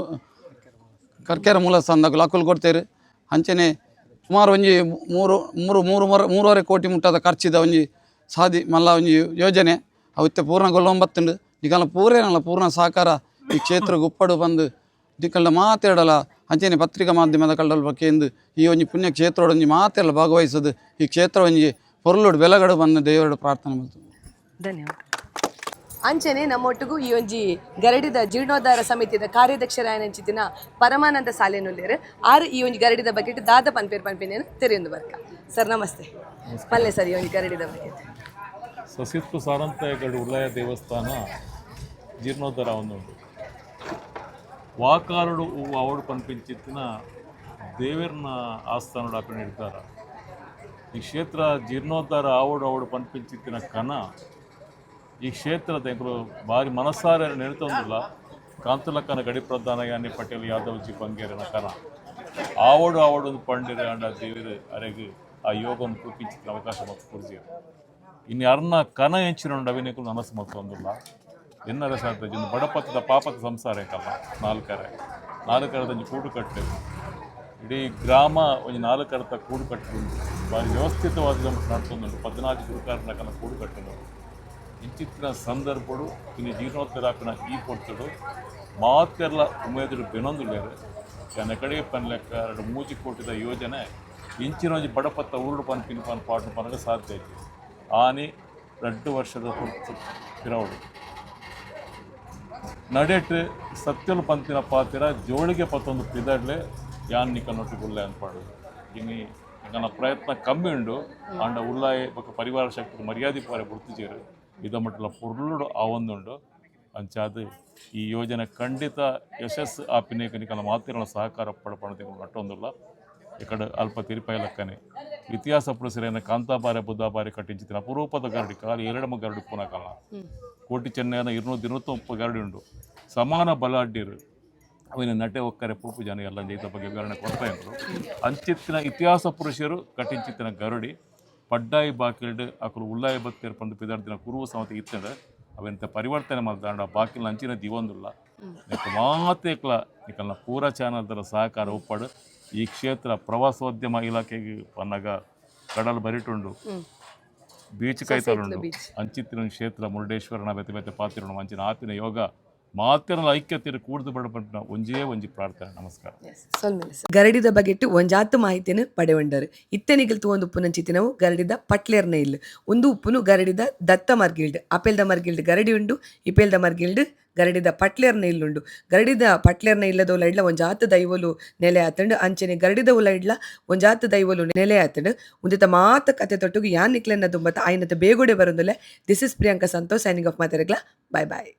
ಕರ್ಕೇರ ಮೂಲ ಸಂದಾಗ ಲಾಕುಲ್ ಕೊಡ್ತೇವೆ ಅಂಚನೆ ಸುಮಾರು ಒಂಜಿ ಮೂರು ಮೂರು ಮೂರು ಮರ ಮೂರುವರೆ ಕೋಟಿ ಮುಟ್ಟದ ಖರ್ಚಿದ ಒಂಜಿ ಸಾದಿ ಮಲ್ಲ ಒಂಜಿ ಯೋಜನೆ. ಅವತ್ತೆ ಪೂರ್ಣಗೊಳ್ಳೊಂಬತ್ತುಂಡು ನಿಕಲ್ನ ಪೂರೇನಲ್ಲ ಪೂರ್ಣ ಸಹಕಾರ ಈ ಕ್ಷೇತ್ರಕ್ಕೆ ಉಪ್ಪಡು ಬಂದು. ದಿಕ್ಕಲ್ಲ ಮಾತಾಡಲ ಅಂಚನೆ ಪತ್ರಿಕಾ ಮಾಧ್ಯಮದ ಕಳ್ಳಲ್ ಬಗ್ಗೆ ಎಂದು ಈ ಒಂಜಿ ಪುಣ್ಯ ಕ್ಷೇತ್ರ ಒಂಜಿ ಮಾತೆಲ್ಲ ಭಾಗವಹಿಸೋದು. ಈ ಕ್ಷೇತ್ರ ಒಂಜಿ ಪೊರ್ಲುಡು ಬೆಲಗಡು ಬಂದು ದೇವರೋಡು ಪ್ರಾರ್ಥನೆ ಧನ್ಯವಾದ. ಅಂಚನೆ ನಮ್ಮೊಟ್ಟಿಗೂ ಈ ಒಂಜಿ ಗರಡಿದ ಜೀರ್ಣೋದ್ಧಾರ ಸಮಿತಿದ ಕಾರ್ಯಾಧ್ಯಕ್ಷರಾಯನಂಚಿತಿನ ಪರಮಾನಂದ ಸಾಲೆನುಲ್ಲೇರು. ಆರು ಈ ಒಂಜಿ ಗರಡಿದ ಬಗ್ಗೆ ದಾದ ಪನ್ಪೇರ್ ಪನ್ಪಿನ ತೆರೆಯೊಂದು ಬರ್ಕ ಸರ್ ನಮಸ್ತೆ. ಪಲ್ಲೆ ಸರ್ ಈ ಒಂಜಿ ಗರಡಿದ ಬಗ್ಗೆ. ಸಸಿತ್ತು ಸಾರಂತ ಉಳ್ಳಯ ದೇವಸ್ಥಾನ ಜೀರ್ಣೋದ್ಧಾರ ಒಂದುಂಟು. ವಾಕಾರುಡು ಹೂವು ಅವಡು ಪನ್ಪಿಂಚಿತ್ತಿನ ದೇವೇರ್ನ ಆಸ್ಥಾನಡು ಅಪ್ಪಣೆ ಇಡ್ತಾರ ಈ ಕ್ಷೇತ್ರ ಜೀರ್ಣೋದ್ಧಾರ ಆವಡು ಅವಡು ಪನ್ಪಿಂಚಿತ್ತಿನ ಕನ ಈ ಕ್ಷೇತ್ರದ ಇಬ್ಬರು ಭಾರಿ ಮನಸ್ಸಾರೆ ನೆನೆತೊಂದಿಲ್ಲ ಕಾಂತಲಕ್ಕನ ಗಡಿ ಪ್ರಧಾನ ಯಾನಿ ಪಟೇಲ್ ಯಾದವ್ಜಿ ಬಂಗೇರಿನ ಕನ ಆವಡು ಆವಡು ಒಂದು ಪಂಡಿರ ಅಂಡ ದೇವರು ಅರೆಗೆ ಆ ಯೋಗವನ್ನು ಕುರಿಪಿಂಚಿತ್ತಿನ ಅವಕಾಶ ಮತ್ತು ಕೊಡ್ತೀರಿ ಇನ್ನು ಯಾರನ್ನ ಕನ ಹೆಂಚಿನ ಅವಿನೇಕು ನನಸು ಮತ್ತೊಂದಿಲ್ಲ ಎನ್ನರ ಸಾಧ್ಯ ಬಡಪತ್ತದ ಪಾಪದ ಸಂಸಾರ ಕಲ್ಲ ನಾಲ್ಕರೆ. ಒಂಜಿ ಕೂಡು ಕಟ್ಟೆ ಇಡೀ ಗ್ರಾಮ ಒಂದು ನಾಲ್ಕರತ ಕೂಡು ಕಟ್ಟು ಭಾರಿ ವ್ಯವಸ್ಥಿತವಾದ ನಡ್ಕೊಂಡು ಪದ್ನಾಲ್ಕು ಗುರುಕಾರನ ಕನ್ನ ಕೂಡು ಕಟ್ಟಲು. ಇಂಚಿತ್ತಿನ ಸಂದರ್ಭಡು ಇನ್ನು ಜೀರ್ಣೋದ್ಧಾರಕನ ಈ ಕೊಡ್ತಡು. ಮಾತೆಲ್ಲ ಬೆನೊಂದು ಬೆನೊಂದುಲ್ಲೇರು ನನ್ನ ಕಡೆ ಪನ್ ಲೆಕ್ಕ, ಎರಡು ಮೂಜಿ ಕೊಟ್ಟಿದ ಯೋಜನೆ. ಇಂಚಿನ ಒಂಜಿ ಬಡಪತ್ತ ಉರುಡು ಪನ್, ಪಿನ್ ಪನ್ ಪಾಟು ಪನಗ ಸಾಧ್ಯ ಐತಿ. ಆನೆ ಎರಡು ವರ್ಷದ ಪಿರವಡು. ನಡೆಟ್ ಸತ್ಯಲು ಪಂತಿನ ಪಾತಿರ, ಜೋಳಿಗೆ ಪತ್ತೊಂದು ಪಿದಡ್ಲೆ ಯಾನ್ ನಿಕ ನೊಟ್ಟಿಗುಲ್ಲೆ ಅನ್ಪಾಡು ಇನ್ನು ನನ್ನ ಪ್ರಯತ್ನ ಕಮ್ಮಿ ಉಂಡು. ಅಂಡ ಉಳ್ಳಾಯಿ ಬೊಕ ಪರಿವಾರ ಶಕ್ತಿ ಮರ್ಯಾದೆ ಪಾರೆ ಗುರ್ತಿಜೇರು ಇದ ಮಟ್ಟಲ ಪುರ್ಲುಡು ಆವೊಂದುಂಡು ಅಂಚಾದ ಈ ಯೋಜನೆ ಖಂಡಿತ ಯಶಸ್ ಆಪಿನೇಕ ನಿಕಲ ಮಾತಿನ ಸಹಕಾರ ಪಡಪಣತೆ ನಟ್ಟೊಂದುಲ್ಲ ఇక్కడ అల్ప తీరిపాయ లెక్కనే ఇతిహాసప్పుడు సరైన కాంతాబార్య బుద్ధాబార్య కట్టించిన అపురూపద గరుడి కాలు ఏరడమ గరుడు పూనకాల కోటి చెన్నైన ఇరునూరు ದಿನೋತ್ತೊಪ್ಪ ಗರಡಿಂಡು ಸಮಾನ ಬಲ ಅಡ್ಡಿರು. ಅವನ ನಟೆ ಒಕ್ಕರೆ ಪೂಪು ಜನ ಎಲ್ಲ ಇದರ ಬಗ್ಗೆ ವಿವರಣೆ ಕೊಡ್ತಾ ಇದ್ರು. ಅಂಚಿತ್ತಿನ ಇತಿಹಾಸ ಪುರುಷರು ಕಟ್ಟಿಂಚಿತ್ತಿನ ಗರುಡಿ ಪಡ್ಡಾಯಿ ಬಾಕಿಲ್ಡ್ ಅಕರು ಉಳ್ಳಾಯಿ ಬತ್ತೇರ್ ಪಂದು ಪಿದಾಡ್ದಿನ ಕುರುವ ಸಮತಿ ಇತ್ತಂಡ ಅವೆಂತ ಪರಿವರ್ತನೆ ಮಾಡ್ತಾಂಡ ಬಾಕಿಲ್ ಅಂಚಿನ ದಿವೊಂದುಲ್ಲ ಮಾತೇಕ್ಲ. ನಿಕಲ್ನ ಪೂರ ಚಾನಲ್ದರ ಸಹಕಾರ ಒಪ್ಪಡು. ಈ ಕ್ಷೇತ್ರ ಪ್ರವಾಸೋದ್ಯಮ ಇಲಾಖೆಗೆ ಪನ್ನಗ ಕಡಲು ಬರಿಟುಂಡು ಬೀಚ್ ಕೈತಲುಂಡು ಅಂಚಿತ್ತಿನ ಕ್ಷೇತ್ರ ಮುರುಡೇಶ್ವರನ ಬೆತೆ ಬೆತೆ ಪಾತಿರುಂಡು ಅಂಚಿನ ಆಪಿನ ಯೋಗ ಮಾತಿನ ಐಕ್ಯತೆ ಕೂಡದು ಬಡಪಟ್ಟ ಒಂಜೇ ಒಂಜಿ ಪ್ರಾರ್ಥನೆ, ನಮಸ್ಕಾರ. ಗರಡಿದ ಬಗೆಟ್ಟು ಒಂಜಾತು ಮಾಹಿತಿಯನ್ನು ಪಡೆವಂಡರು ಇತ್ತೆನಿಗಿಲ್ ತೂವೊಂದು ನಾವು ಗರಡಿದ ಪಟ್ಲೇರ್ನ ಇಲ್ಲು. ಒಂದು ಉಪ್ಪುನು ಗರಡಿದ ದತ್ತ ಮರ್ಗಿಲ್ಡ್, ಅಪೆಲ್ದ ಮರ್ಗಿಲ್ಡ್ ಗರಡಿ ಉಂಡು, ಇಪೆಲ್ದ ಮರ್ಗಿಲ್ಡ್ ಗರಡಿದ ಪಟ್ಲೇರ್ನ ಇಲ್ಲುಂಡು ಗರಡಿದ ಪಟ್ಲೇರ್ನ ಇಲ್ಲದ ಉಲ ಒಂಜಾತು ದೈವಲು ನೆಲೆ ಆತಂಡು. ಅಂಚನೆ ಗರಡಿದ ಉಲ ಇಡ್ಲ ಒಂಜಾತು ದೈವಲು ನೆಲೆ ಆತಂಡು. ಉಂದಿತ ಮಾತ ಕತೆ ತೊಟ್ಟುಗು ಯಾನ್ ನಿಕ್ಲೆನ್ನ ತುಂಬತ್ತ ಆಯ್ನತ ಬೇಗುಡೆ ಬರೋದಲ್ಲೇ this is Priyanka Santosh signing off ಮಾತಾಡಗ್ಲ bye bye